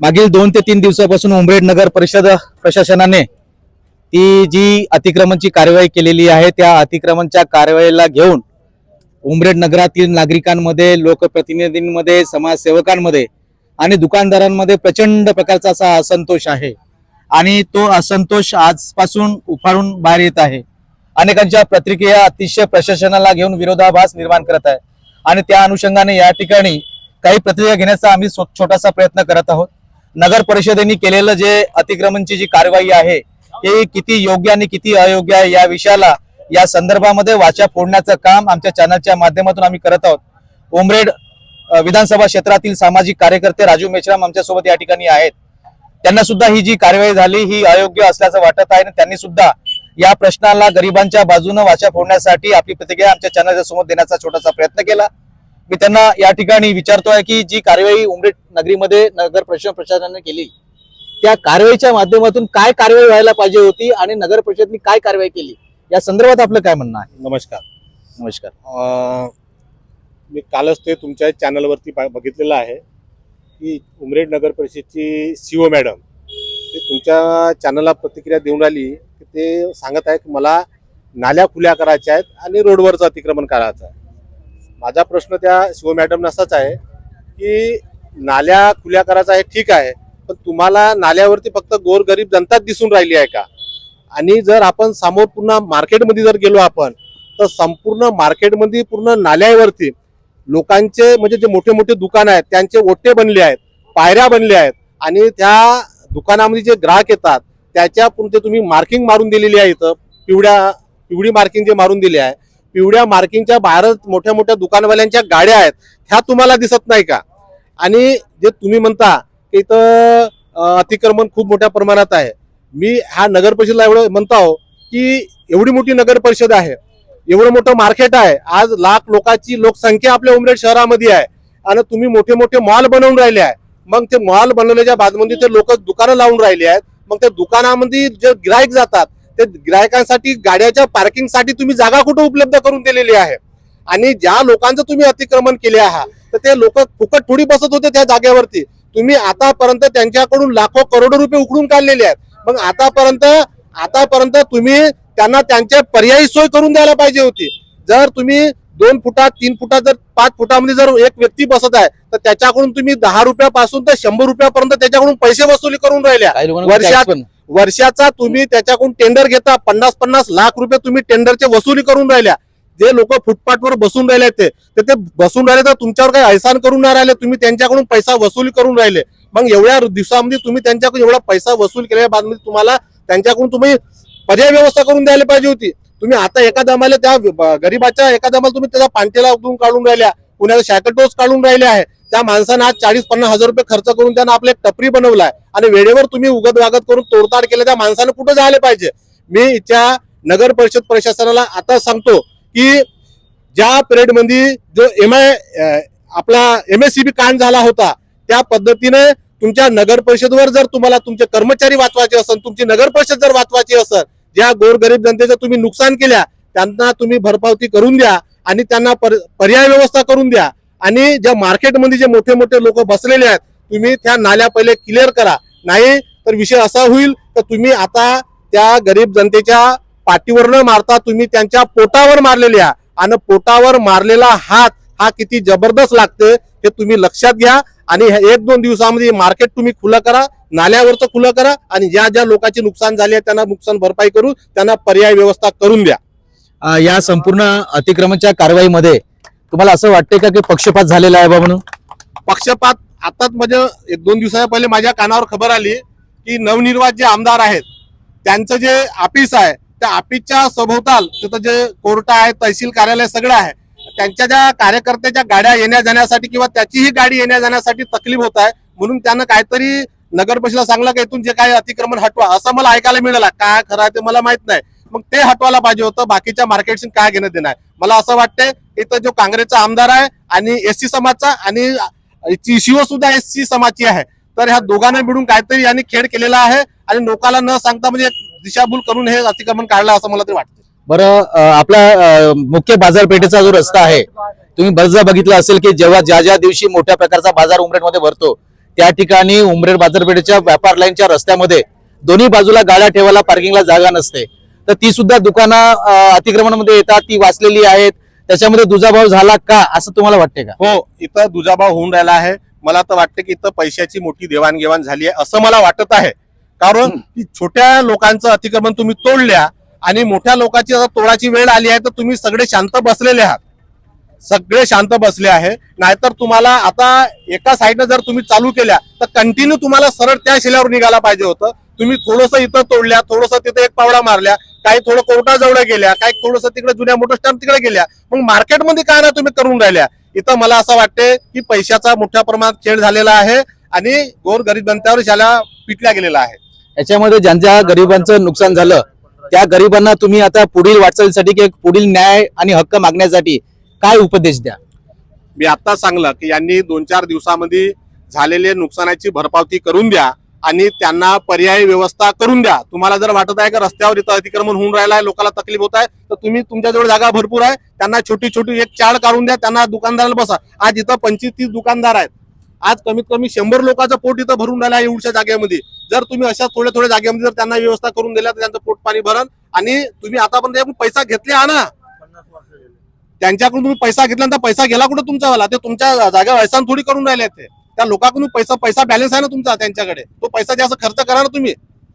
मागील दोन ते तीन दिवसापासून उमरेड नगर परिषद प्रशासनाने ती जी अतिक्रमणची कारवाई केलेली आहे त्या अतिक्रमणच्या कारवाईला घेऊन उमरेड नगरातील नागरिकांमध्ये लोकप्रतिनिधींमध्ये समाजसेवकांमध्ये आणि दुकानदारांमध्ये प्रचंड प्रकारचा असा असंतोष आहे. आणि तो असंतोष आजपासून उफाळून बाहेर येत आहे. अनेकांच्या प्रतिक्रिया अतिशय प्रशासनाला घेऊन विरोधाभास निर्माण करत आहे. आणि त्या अनुषंगाने या ठिकाणी काही प्रतिक्रिया घेण्याचा आम्ही छोटासा प्रयत्न करत आहोत. नगर परिषदेने केलेलं जे अतिक्रमणची जी कारवाई आहे हे किती योग्य आणि किती अयोग्य आहे या विषयाला या संदर्भामध्ये वाचा फोडण्याचं काम आमच्या चॅनलच्या माध्यमातून आम्ही करत आहोत. उमरेड विधानसभा क्षेत्रातील सामाजिक कार्यकर्ते राजू मेश्राम आमच्यासोबत या ठिकाणी आहेत. त्यांना सुद्धा ही जी कारवाई झाली ही अयोग्य असल्याचं वाटत आहे आणि त्यांनी सुद्धा या प्रश्नाला गरिबांच्या बाजूने वाचा फोडण्यासाठी आपली प्रतिक्रिया आमच्या चॅनलच्या समोर देण्याचा छोटासा प्रयत्न केला. मी त्यांना या ठिकाणी विचारतोय की जी कारवाई उमरेड नगरीमध्ये नगर परिषद प्रशासनाने केली त्या कारवाईच्या माध्यमातून काय कारवाई व्हायला पाहिजे होती आणि नगर परिषदनी काय कारवाई केली? या संदर्भात आपलं काय म्हणणं आहे? नमस्कार. नमस्कार. मी कालच ते तुमच्या चॅनलवरती बघितलेलं आहे की उमरेड नगर परिषदची सीओ मॅडम ते तुमच्या चॅनलला प्रतिक्रिया देऊन राहिली की ते सांगत आहे की मला नाल्या खुल्या करायच्या आहेत आणि रोडवरचं अतिक्रमण करायचं आहे. माझा प्रश्न त्या शिव मॅडमना असाच आहे की नाल्या खुल्या करायचा आहे ठीक आहे पण तुम्हाला नाल्यावरती फक्त गोरगरीब जनताच दिसून राहिली आहे का? आणि जर आपण समोर पुन्हा मार्केटमध्ये जर गेलो आपण तर संपूर्ण मार्केटमध्ये पूर्ण नाल्यावरती लोकांचे म्हणजे जे मोठे मोठे दुकान आहेत त्यांचे ओटे बनले आहेत पायऱ्या बनल्या आहेत आणि त्या दुकानामध्ये जे ग्राहक येतात त्याच्या पुरते तुम्ही मार्किंग मारून दिलेली आहे इथं पिवळ्या पिवळी मार्किंग जे मारून दिली आहे पिवळ्या मार्किंगच्या बाहेरच मोठ्या मोठ्या दुकानवाल्यांच्या गाड्या आहेत. ह्या तुम्हाला दिसत नाही का? आणि जे तुम्ही म्हणता की इथं अतिक्रमण खूप मोठ्या प्रमाणात आहे. मी ह्या नगर परिषदला एवढं म्हणतो की एवढी मोठी नगर परिषद आहे. एवढं मोठं मार्केट आहे. आज लाख लोकांची लोकसंख्या आपल्या उमरेड शहरामध्ये आहे. आणि तुम्ही मोठे मोठे मॉल बनवून राहिले आहे. मग ते मॉल बनवल्याच्या बादमध्ये ते लोक दुकानं लावून राहिले आहेत. मग त्या दुकानामध्ये जे गिराईक जातात ते गिरायकांसाठी गाड्याच्या पार्किंगसाठी तुम्ही जागा कुठं उपलब्ध करून दिलेली आहे? आणि ज्या लोकांचं तुम्ही अतिक्रमण केले आहात तर ते लोक फुकट थोडी बसत होते त्या जागेवरती. तुम्ही आतापर्यंत त्यांच्याकडून लाखो करोडो रुपये उकडून काढलेले आहेत. मग आतापर्यंत आतापर्यंत तुम्ही त्यांना त्यांच्या पर्यायी सोय करून द्यायला पाहिजे होती. जर तुम्ही दोन फुटात तीन फुटात जर पाच फुटामध्ये जर एक व्यक्ती बसत आहे तर त्याच्याकडून तुम्ही दहा रुपयापासून तर शंभर रुपयापर्यंत त्याच्याकडून पैसे वसुली करून राहिल्या. वर्षात- वर्षाचा तुम्ही त्याच्याकडून टेंडर घेता पन्नास पन्नास लाख रुपये तुम्ही टेंडरचे वसुली करून राहिल्या. जे लोक फुटपाथवर बसून राहिले ते तर ते बसून राहिले तर तुमच्यावर काही अहसान करून नाही राहिले तुम्ही त्यांच्याकडून पैसा वसूल करून राहिले. मग एवढ्या दिवसामध्ये तुम्ही त्यांच्याकडून एवढा पैसा वसूल केल्या बादमध्ये तुम्हाला त्यांच्याकडून तुम्ही पर्याय व्यवस्था करून द्यायला पाहिजे होती. तुम्ही आता एका दमाला त्या गरीबाच्या एका दमाला तुम्ही त्याचा पांटेला उघडून काढून राहिल्या पुण्याचा शॅकल टोस काढून राहिले आहे. त्या माणसानं आज चाळीस पन्नास हजार रुपये खर्च करून त्यानं आपले टपरी बनवलाय. आणि वेळेवर तुम्ही उगत वागत करून तोडताड केलं त्या माणसानं कुठं जायला पाहिजे? मी त्या नगर परिषद प्रशासनाला आता सांगतो की ज्या पिरियडमध्ये जो एम आय आपला एम एस सी बी कांड झाला होता त्या पद्धतीने तुमच्या नगर परिषदवर जर तुम्हाला तुमचे कर्मचारी वाचवायचे असेल तुमची नगर परिषद जर वाचवायची असेल ज्या गोरगरीब जनतेचं तुम्ही नुकसान केल्या त्यांना तुम्ही भरपावती करून द्या आणि त्यांना पर- पर्याय व्यवस्था करून द्या. आणि ज्या मार्केटमध्ये जे मोठे मोठे लोक बसलेले आहेत तुम्ही त्या नाल्या पहिले क्लिअर करा. नाही तर विषय असा होईल तर तुम्ही आता त्या गरीब जनतेच्या पाठीवर न मारता तुम्ही त्यांच्या पोटावर मारलेले आहात आणि पोटावर मारलेला हात हा किती जबरदस्त लागते हे तुम्ही लक्षात घ्या. आणि एक दोन दिवसामध्ये मार्केट तुम्ही खुलं करा नाल्यावरचं खुलं करा आणि ज्या ज्या लोकांचे नुकसान झाले आहे त्यांना नुकसान भरपाई करून त्यांना पर्याय व्यवस्था करून द्या. या संपूर्ण अतिक्रमणच्या कारवाईमध्ये तुम्हाला असं वाटतंय का की पक्षपात झालेला आहे बा म्हणून? पक्षपात आताच म्हणजे एक दोन दिवसा पहिले माझ्या कानावर खबर आली की नवनिर्वात जे आमदार आहेत त्यांचं जे ऑफिस आहे त्या ऑफिसच्या सभोवताल तिथं जे कोर्ट आहे तहसील कार्यालय सगळं आहे त्यांच्या ज्या कार्यकर्त्याच्या गाड्या येण्या जाण्यासाठी किंवा त्याचीही गाडी येण्या जाण्यासाठी तकलीफ होत आहे म्हणून त्यानं काहीतरी नगर परिषदेला सांगलं का इथून जे काही अतिक्रमण हटवा असं मला ऐकायला मिळालं. काय खरं आहे ते मला माहीत नाही. मग ते हटवायला पाहिजे होतं. बाकीच्या मार्केटशी काय घेणं देणं आहे. मला असं वाटतंय इथं जो काँग्रेसचा आमदार आहे आणि एससी समाजचा आणि शिव सुद्धा एस सी समाजची आहे. तर ह्या दोघांना मिळून काहीतरी यांनी खेळ केलेला आहे आणि लोकांना न सांगता म्हणजे दिशाभूल करून हे अतिक्रमण काढलं असं मला तरी वाटतं बरं आपला मुख्य बाजारपेठेचा जो रस्ता आहे तुम्ही बरेचदा बघितलं असेल की जेव्हा ज्या ज्या दिवशी मोठ्या प्रकारचा बाजार उमरेडमध्ये भरतो त्या ठिकाणी उमरेड बाजारपेठेच्या व्यापार लाईनच्या रस्त्यामध्ये दोन्ही बाजूला गाड्या ठेवायला पार्किंगला जागा नसते. तर ती सुद्धा दुकानं अतिक्रमणामध्ये येतात ती वाचलेली आहेत. त्याच्यामध्ये दुजाभाव झाला का असं तुम्हाला वाटते का? हो इथं दुजाभाव होऊन राहिला आहे. मला तर वाटतं की इथं पैशाची मोठी देवाणघेवाण झाली आहे असं मला वाटत आहे. कारण छोट्या लोकांचं अतिक्रमण तुम्ही तोडल्या आणि मोठ्या लोकांची आता तोडाची वेळ आली आहे तर तुम्ही सगळे शांत बसलेले आहात. सगळे शांत बसले आहे. नाहीतर तुम्हाला आता एका साईडनं जर तुम्ही चालू केल्या तर कंटिन्यू तुम्हाला सरळ त्या शिल्यावर निघायला पाहिजे होतं. तुम्ही थोडस इथं तोडल्या थोडस तिथे एक पावडा मारल्या काही थोडं कोर्टाजवळ गेल्या काही थोडस तिकडे जुन्या मोटर स्टँड तिकडे गेल्या मग मार्केटमध्ये काय ना तुम्ही करून राहिल्या? इथं मला असं वाटते की पैशाचा मोठ्या प्रमाणात खेळ झालेला आहे आणि गोर गरीब जनतेवर शाला पिटल्या गेलेला आहे. याच्यामध्ये ज्यांच्या गरिबांचं नुकसान झालं त्या गरिबांना तुम्ही आता पुढील वाटचालीसाठी किंवा पुढील न्याय आणि हक्क मागण्यासाठी काय उपदेश द्या? मी आता सांगलं की यांनी दोन चार दिवसामध्ये झालेले नुकसानाची भरपावती करून द्या. आणि त्यांना पर्यायी व्यवस्था करून द्या. तुम्हाला जर वाटत आहे की रस्त्यावर इथं अतिक्रमण होऊन राहिलं आहे लोकांना तकलीफ होत आहे तर तुम्ही तुमच्याजवळ जागा भरपूर आहे. त्यांना छोटी छोटी एक चाळ काढून द्या त्यांना दुकानदाराला बसा. आज इथं पंचवीस तीस दुकानदार आहेत. आज कमीत कमी शंभर लोकांचं पोट इथं भरून राहिलं आहे एवढ्या जागेमध्ये. जर तुम्ही अशा थोड्या थोड्या जागेमध्ये जर त्यांना व्यवस्था करून दिल्या तर त्यांचं पोट पाणी भरण. आणि तुम्ही आतापर्यंत पैसा घेतले हा ना? त्यांच्याकडून तुम्ही पैसा घेतल्यानंतर पैसा गेला कुठं तुमचावाला ते तुमच्या जागा व्यसन थोडी करून राहिले ते. त्या लोकांकडून पैसा पैसा बॅलन्स आहे ना तुमचा त्यांच्याकडे? तो पैसा जास्त खर्च करा ना तुम्ही.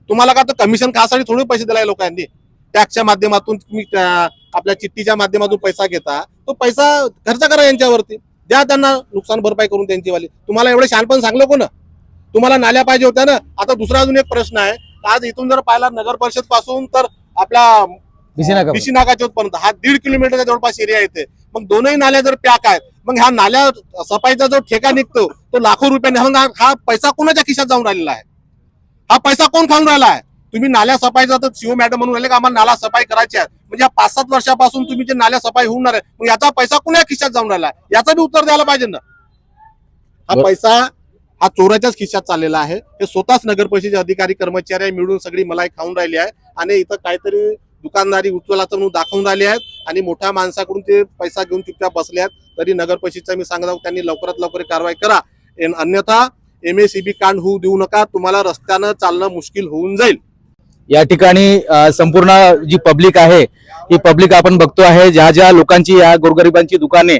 तुम्हाला का तर कमिशन खासाठी थोडे पैसे दिलाय लोकांनी. टॅक्सच्या माध्यमातून तुम्ही आपल्या चिठ्ठीच्या माध्यमातून पैसा घेता. तो पैसा खर्च करा यांच्यावरती. द्या त्यांना नुकसान भरपाई करून त्यांची वाली तुम्हाला एवढे शहाणपण सांगलं कोण? तुम्हाला नाल्या पाहिजे होत्या ना? आता दुसरा अजून एक प्रश्न आहे. आज इथून जर पाहिला नगर परिषदपासून तर नाका बिशी नाका पर्यंत हा दीड किलोमीटरच्या जवळपास एरिया येते मग दोनही नाल्या जर पॅक आहेत मग ह्या नाल्या सफाईचा जो ठेका निघतो तो लाखो रुपयाने हा- पैसा कोणाच्या खिशात जाऊन राहिलेला आहे? हा पैसा कोण खाऊन राहिला आहे? तुम्ही नाल्या सफाईचा तर शिव मॅडम म्हणून राहिले का आम्हाला नाला सफाई करायची आहे. म्हणजे या पाच सात वर्षापासून तुम्ही जे नाल्या सफाई होणार आहे मग याचा पैसा कुणा खिशात जाऊन राहिला आहे? याचं बी उत्तर द्यायला पाहिजे ना. हा पैसा हा चोराच्याच खिशात चाललेला आहे. हे स्वतःच नगर परिषदेचे अधिकारी कर्मचारी मिळून सगळी मलाई खाऊन राहिली आहे. आणि इथं काहीतरी दुकानदारी उज्ज्वलाचं म्हणून दाखवून राहिली आहेत. आणि मोठ्या माणसाकडून ते पैसा घेऊन चुपचाप बसले आहेत. तरी नगर परिषदचा मी सांगत आहोत त्यांनी लवकरात लवकर कारवाई करा. अन्यथा एम एस सी बी कांड होऊ देऊ नका. तुम्हाला रस्त्यानं चालणं मुश्किल होऊन जाईल. या ठिकाणी संपूर्ण जी पब्लिक आहे ही पब्लिक आपण बघतो आहे ज्या ज्या लोकांची या गोरगरिबांची दुकाने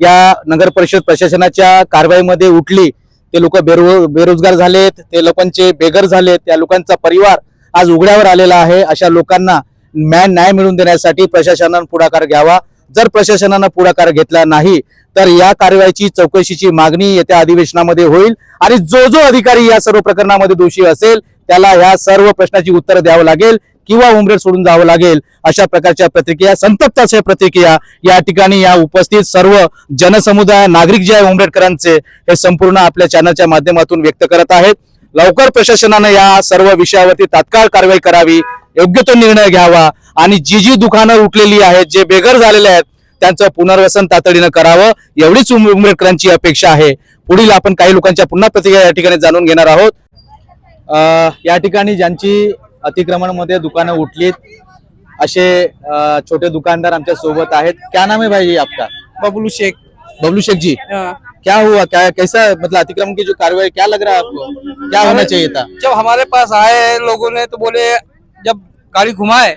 या नगर परिषद प्रशासनाच्या कारवाईमध्ये उठली ते लोक बेरो बेरोजगार झालेत ते लोकांचे बेघर झालेत त्या लोकांचा परिवार आज उघड्यावर आलेला आहे. अशा लोकांना न्याय न्याय मिळवून देण्यासाठी प्रशासनानं पुढाकार घ्यावा. जर प्रशासनानं पुढाकार घेतला नाही तर या कारवाईची चौकशीची मागणी येत्या अधिवेशनामध्ये होईल. आणि जो जो अधिकारी या सर्व प्रकरणामध्ये दोषी असेल त्याला ह्या सर्व प्रश्नाची उत्तर द्यावं लागेल किंवा उमरेड सोडून जावं लागेल अशा प्रकारच्या प्रतिक्रिया संतप्त अशा प्रतिक्रिया या ठिकाणी या उपस्थित सर्व जनसमुदाय नागरिक जे आहे उमरेडकरांचे हे संपूर्ण आपल्या चॅनलच्या माध्यमातून व्यक्त करत आहेत. लवकर प्रशासनानं या सर्व विषयावरती तात्काळ कारवाई करावी योग्य तो निर्णय घ्यावा. आणि जी जी दुकानं उठलेली आहेत जे बेघर झालेले आहेत त्यांचं पुनर्वसन तातडीनं करावं एवढीच उम- उमरेडकरांची अपेक्षा आहे. पुढील आपण काही लोकांच्या पुन्हा प्रतिक्रिया या ठिकाणी जाणून घेणार आहोत. अ, या ठिकाणी ज्यांची अतिक्रमणमध्ये दुकानं उठलीत असे छोटे दुकानदार आमच्यासोबत आहेत. क्या नाम है भाई आपका? बबलू शेख. बबलू शेख जी। क्या हुआ? क्या कैसा मतलब अतिक्रमण की जो कार्रवाई क्या लग रहा है आपको? क्या होना चाहिए था? जब हमारे पास आए लोगों ने तो बोले जब गाड़ी घुमाए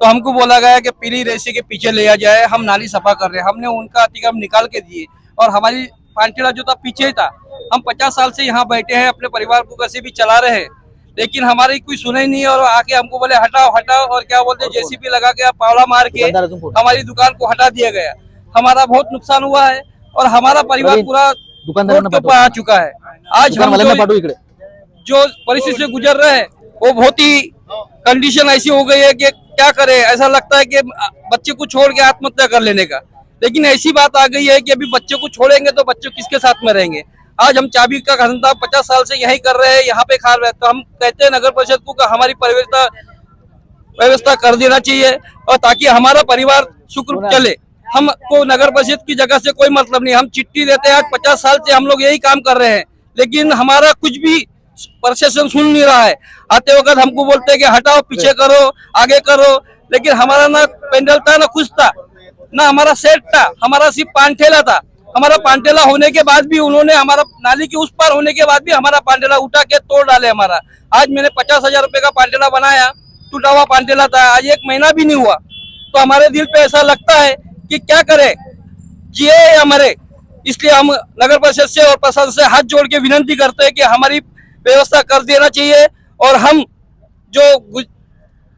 तो हमको बोला गया कि पीली रेसी के पीछे ले जाए हम नाली सफ़ा कर रहे हैं हमने उनका अतिक्रम निकाल के दिए और हमारी पांटेड़ा जो था पीछे ही था हम पचास साल से यहाँ बैठे हैं अपने परिवार को कैसे भी चला रहे हैं लेकिन हमारी कोई सुने ही नहीं और आके हमको बोले हटाओ हटाओ और क्या बोलते जेसीबी लगा के पावड़ा मार के दुकानदार. हमारी दुकान को हटा दिया गया हमारा बहुत नुकसान हुआ है और हमारा परिवार पूरा पाठवा. आ चुका है आज हम जो परिस्थिति से गुजर रहे हैं वो बहुत ही कंडीशन ऐसी हो गई है कि क्या करे? ऐसा लगता है कि बच्चे को छोड़ के आत्महत्या कर लेने का। लेकिन ऐसी बात आ गई है कि अभी बच्चे को छोड़ेंगे तो बच्चे किसके साथ में रहेंगे? आज हम चाबी का धंधा पचास साल से यही कर रहे हैं यहाँ पे खा रहे हैं। तो हम कहते हैं नगर परिषद को हमारी व्यवस्था व्यवस्था कर देना चाहिए और ताकि हमारा परिवार सुखरूप चले। हमको नगर परिषद की जगह से कोई मतलब नहीं हम चिट्ठी देते हैं आज पचास साल से हम लोग यही काम कर रहे हैं। लेकिन हमारा कुछ भी प्रशासन सुन नहीं रहा है। आते वक्त हमको बोलते हैं कि हटाओ, पीछे करो, आगे करो। लेकिन हमारा ना पेंडल था, ना कुछ था, ना हमारा सेट था, हमारा सिर्फ़ पान ठेला था। हमारा पांडेला होने के बाद भी उन्होंने हमारा नाली के उस पार होने के बाद भी हमारा पांडेला उठा के तोड़ डाले हमारा। आज मैंने पचास हज़ार रुपए का पांडेला बनाया, टूटा हुआ पांडेला था, आज एक महीना भी नहीं हुआ। तो हमारे दिल पे ऐसा लगता है कि क्या करे? जिए या मरे इसलिए हम नगर परिषद से और प्रशासन से हाथ जोड़ के विनती करते हैं कि हमारी व्यवस्था कर देना चाहिए और हम जो गु-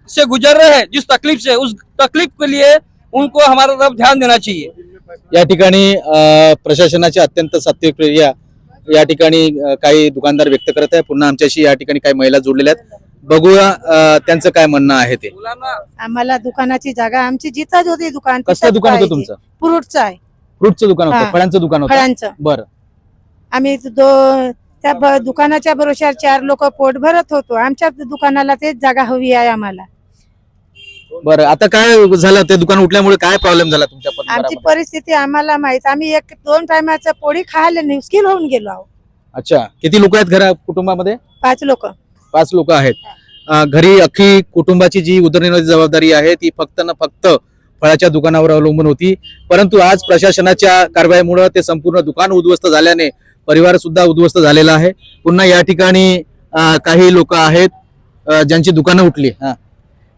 से गुजर रहे हैं जिस तकलीफ से उस तकलीफ के लिए उनको हमारा तरफ ध्यान देना चाहिए। या ठिकाणी प्रशासनाची अत्यंत सत्यप्रिया या ठिकाणी काही दुकानदार व्यक्त करत आहे पुन्हा आमच्याशी या ठिकाणी काही महिला जोडलेल्या आहेत. बघूया त्यांचं काय म्हणणं आहे ते. आम्हाला दुकानाची जागा आमची जिथंच होती दुकान कसलं दुकान होतं. तुमचं? फ्रूटचं आहे. फ्रूटचं दुकान होतं. फळांचं दुकान होतं? फळांचं. बरं. आम्ही दो त्या दुकानाच्या भरोश्यावर चार लोक पोट भरत होतो. आमच्या दुकानाला तेच जागा हवी आहे आम्हाला. बरं आता काय झालं? ते दुकान उठल्यामुळे काय प्रॉब्लेम झाला तुमच्या आमची परिवारामध्ये? परिस्थिती आम्हाला माहीत. आम्ही एक दोन टायमाचं पोळी खायला निस्किल होऊन गेलो आहो. अच्छा. किती लोक आहेत घरा कुटुंबामध्ये? पाच लोक. पाच लोक आहेत. अ, घरी अख्खी कुटुंबाची जी उदरनिर्वाहाची जबाबदारी आहे ती फक्त ना फक्त फळाच्या दुकानावर अवलंबून होती. परंतु आज प्रशासनाच्या कारवाईमुळे ते संपूर्ण दुकान उद्ध्वस्त झाल्याने परिवार सुद्धा उद्ध्वस्त झालेला आहे. पुन्हा या ठिकाणी काही लोक आहेत ज्यांची दुकानं उठली. हा.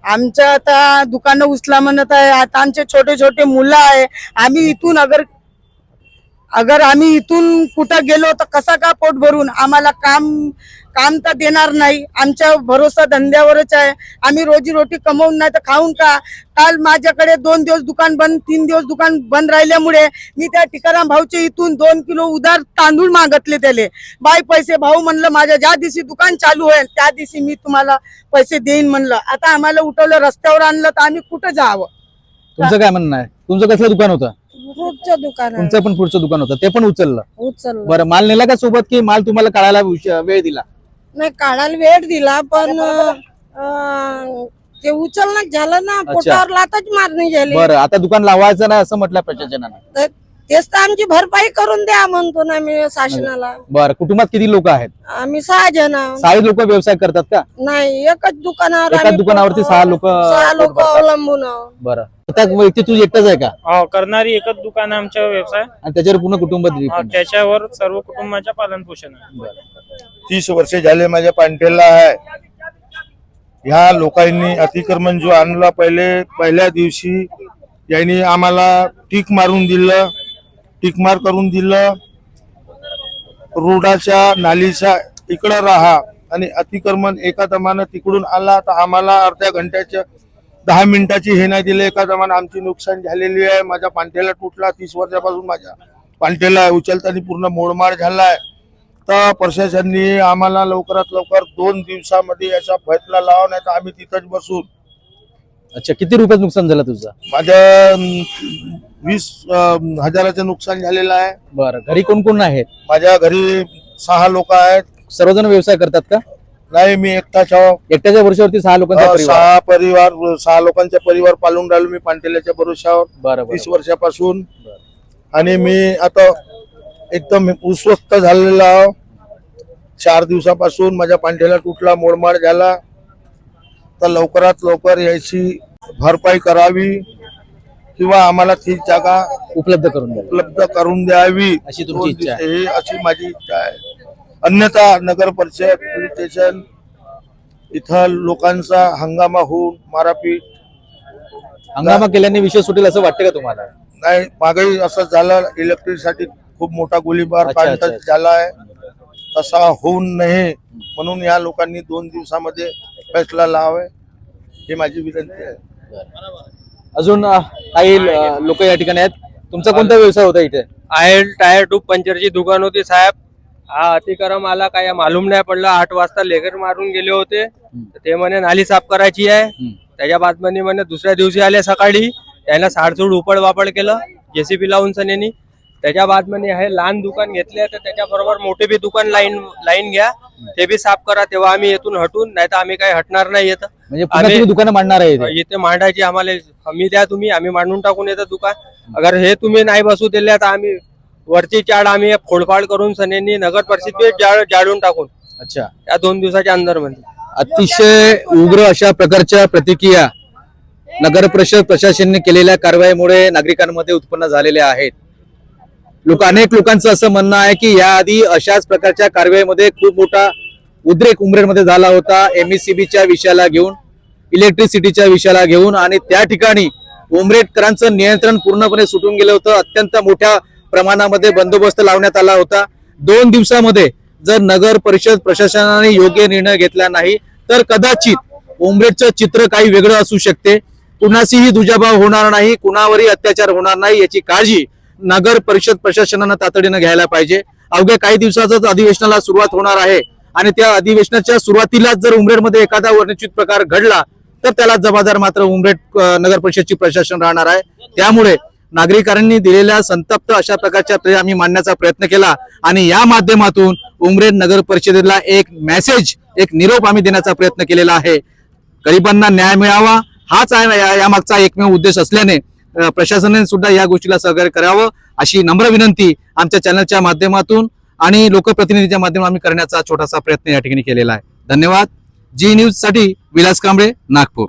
आता दुकानं उचला म्हणत आहे. आता आमचे छोटे छोटे मुलं आहे. आम्ही इथून अगर अगर आम्ही इथून कुठं गेलो तर कसा का पोट भरून? आम्हाला काम काम तर देणार नाही. आमच्या भरोसा धंद्यावरच आहे. आम्ही रोजी रोटी कमवून नाही तर खाऊन का? काल माझ्याकडे दोन दिवस दुकान बंद तीन दिवस दुकान बंद राहिल्यामुळे मी त्या टिकाराम भाऊचे इथून दोन किलो उधार तांदूळ मागतले त्याले. बाय पैसे भाऊ म्हणलं माझ्या ज्या दिवशी दुकान चालू होईल त्या दिवशी मी तुम्हाला पैसे देईन म्हणलं. आता आम्हाला उठवलं रस्त्यावर आणलं तर आम्ही कुठं जावं? तुमचं काय म्हणणं आहे? तुमचं कसलं दुकान होतं? रोजचं दुकान तुमचं पण पुढचं दुकान होतं. ते पण उचललं. उचललं. बरं माल नेला का सोबत की माल तुम्हाला काढायला उश- वेळ दिला? नाही काढायला वेळ दिला पण अं, ते उचलणं झालं ना पोटावर लातच मारणी झाली. बरं आता दुकान लावायचं नाही असं म्हटलं प्रशासनानं. तर तेच तर आमची भरपाई करून द्या म्हणतो ना मी शासनाला. बरं कुटुंबात किती लोक आहेत? आम्ही सहा जण. आहोत. साई लोक व्यवसाय करतात का? नाही एकच दुकानावर एकाच आम्ही दुकानावरती सहा लोक सहा लोक अवलंबून आहोत. बरं. व्यक्ती तू एकटाच आहे का? हो करणारी एकच दुकान आहे आमच्या व्यवसाय. आणि त्याच्यावर पूर्ण कुटुंब depend आहे. त्याच्यावर सर्व कुटुंबाच्या पालन पोषण आहे तीस वर्षे झाले माझ्या पांटेला आहे. ह्या लोकांनी अतिक्रमण जो आणला पहिले पहिल्या दिवशी यांनी आम्हाला टीक मारून दिलं. टिकमार करून दिलं. रोडाच्या नालीच्या इकडं राहा आणि अतिक्रमण एका दमानं तिकडून आला तर आम्हाला अर्ध्या घंट्याच्या दहा मिनिटाची हे नाही दिले. एका दमानं आमची नुकसान झालेली आहे. माझ्या पांठ्याला तुटला. तीस वर्षापासून माझ्या पांठ्याला उचलताना पूर्ण मोडमाड झालाय. तर प्रशासनाने आम्हाला लवकरात लवकर दोन दिवसामध्ये याचा फैसला लावा नाही तर आम्ही तिथंच बसून अच्छा किती रुपयाचं नुकसान झालं तुझं? माझं अं, वीस अं, हजाराचं नुकसान झालेलं आहे. बरं घरी कोण कोण आहेत? माझ्या घरी सहा लोक आहेत. सर्वजण व्यवसाय करतात का? नाही मी एकटाच आहो एकट्याच्या वर्षावरती सहा लोकांचा अं, परिवार? सहा परिवार सहा लोकांचा परिवार पालून राहिलो मी पांटेल्याच्या भरोशावर बरं बरं वर्षापासून. आणि मी आता एकदम अस्वस्थ झालेला आहो. चार दिवसापासून माझ्या पांठ्याला तुटला मोडमाड झाला. तर लवकरात लवकर याची भरपाई करावी किंवा आम्हाला ती जागा उपलब्ध करून उपलब्ध करून द्यावी अशी तुमची इच्छा आहे. ही अशी माझी इच्छा आहे. अन्यथा नगर परिषद पोलीस स्टेशन इथं लोकांचा हंगामा होऊन मारापीट हंगामा केल्याने विषय सुटेल असं वाटतं का तुम्हाला? नाही मागही असं झालं इलेक्ट्रिकसाठी खूप मोठा गोळीबार अच्छा, झाला आहे तसा होऊ नये म्हणून या लोकांनी दोन दिवसामध्ये फैसला लावावे ही माझी विनंती आहे. अजून अं, काही लोक या ठिकाणी आहेत? तुमचा कोणता व्यवसाय होता इथे? आहे टायर ट्यूब पंक्चरची दुकान होती साहेब. हा अतिक्रम आला काय मालूम नाही पडला. आठ वाजता लेकर मारून गेले होते. तर ते म्हणे नाली साफ करायची आहे. हम्म. त्याच्या बातम्याने म्हणे दुसऱ्या दिवशी आले सकाळी. त्यांना साडसूड उपड वापड केलं जेसीबी लावून सनेनी. त्याच्या बातम्याने हे लहान दुकान घेतले तर त्याच्याबरोबर मोठे बी दुकान लाईन लाईन घ्या. ते बी साफ करा तेव्हा आम्ही येथून हटून नाही तर आम्ही काही हटणार नाही येत म्हणजे पुन्हा आम्ही- तुम्ही दुकानं मांडणार आहे इथे? इथे मांडायची आम्हाला हमी द्या तुम्ही आम्ही मांडून टाकून येतं दुकान. अगर हे तुम्ही नाही बसू दिले तर आम्ही वरची चाड आम्ही फोडफाड करून सनेनी नगर परिषद जाळ जाळून टाकून. अच्छा. या दोन दिवसाच्या अंदरमध्ये अतिशय उग्र अशा प्रकारच्या प्रतिक्रिया नगर परिषद प्रशासनाने केलेल्या कारवाईमुळे नागरिकांमध्ये उत्पन्न झालेल्या आहेत. लोक अनेक लोकांचं असं म्हणणं आहे की याआधी अशाच प्रकारच्या कारवाईमध्ये खूप मोठा उद्रेक उमरेडमध्ये झाला होता एमएससीबीच्या विषयाला घेऊन इलेक्ट्रिसिटीच्या विषयाला घेऊन आणि त्या ठिकाणी उमरेडकरांचं नियंत्रण पूर्णपणे सुटून गेलं होतं. अत्यंत मोठ्या प्रमाणामध्ये बंदोबस्त लावण्यात आला होता. दोन दिवसामध्ये जर नगर परिषद प्रशासनाने योग्य निर्णय घेतला नाही तर कदाचित उमरेडचं चित्र काही वेगळं असू शकते. कुणाशीही दुजाभाव होणार नाही कुणावरही अत्याचार होणार नाही याची काळजी नगर परिषद प्रशासनानं तातडीनं घ्यायला पाहिजे. अवघ्या काही दिवसातच अधिवेशनाला सुरुवात होणार आहे. आणि त्या अधिवेशनाच्या सुरुवातीलाच जर उमरेडमध्ये एखादा वर्णचित प्रकार घडला तर त्याला जबाबदार मात्र उमरेड नगर परिषदची प्रशासन राहणार आहे. त्यामुळे नागरिकांनी दिलेल्या संतप्त अशा प्रकारच्या प्रे- आम्ही मांडण्याचा प्रयत्न केला. आणि या माध्यमातून उमरेड नगर परिषदेला एक मेसेज एक निरोप आम्ही देण्याचा प्रयत्न केलेला आहे. गरिबांना न्याय मिळावा हाच आहे या- यामागचा एकमेव उद्देश असल्याने प्रशासनाने सुद्धा या गोष्टीला सहकार्य करावं अशी नम्र विनंती आमच्या चॅनलच्या माध्यमातून आणि लोकप्रतिनिधीच्या माध्यमातून आम्ही करण्याचा छोटासा प्रयत्न या ठिकाणी केलेला आहे. धन्यवाद. जी न्यूजसाठी विलास कांबळे नागपूर.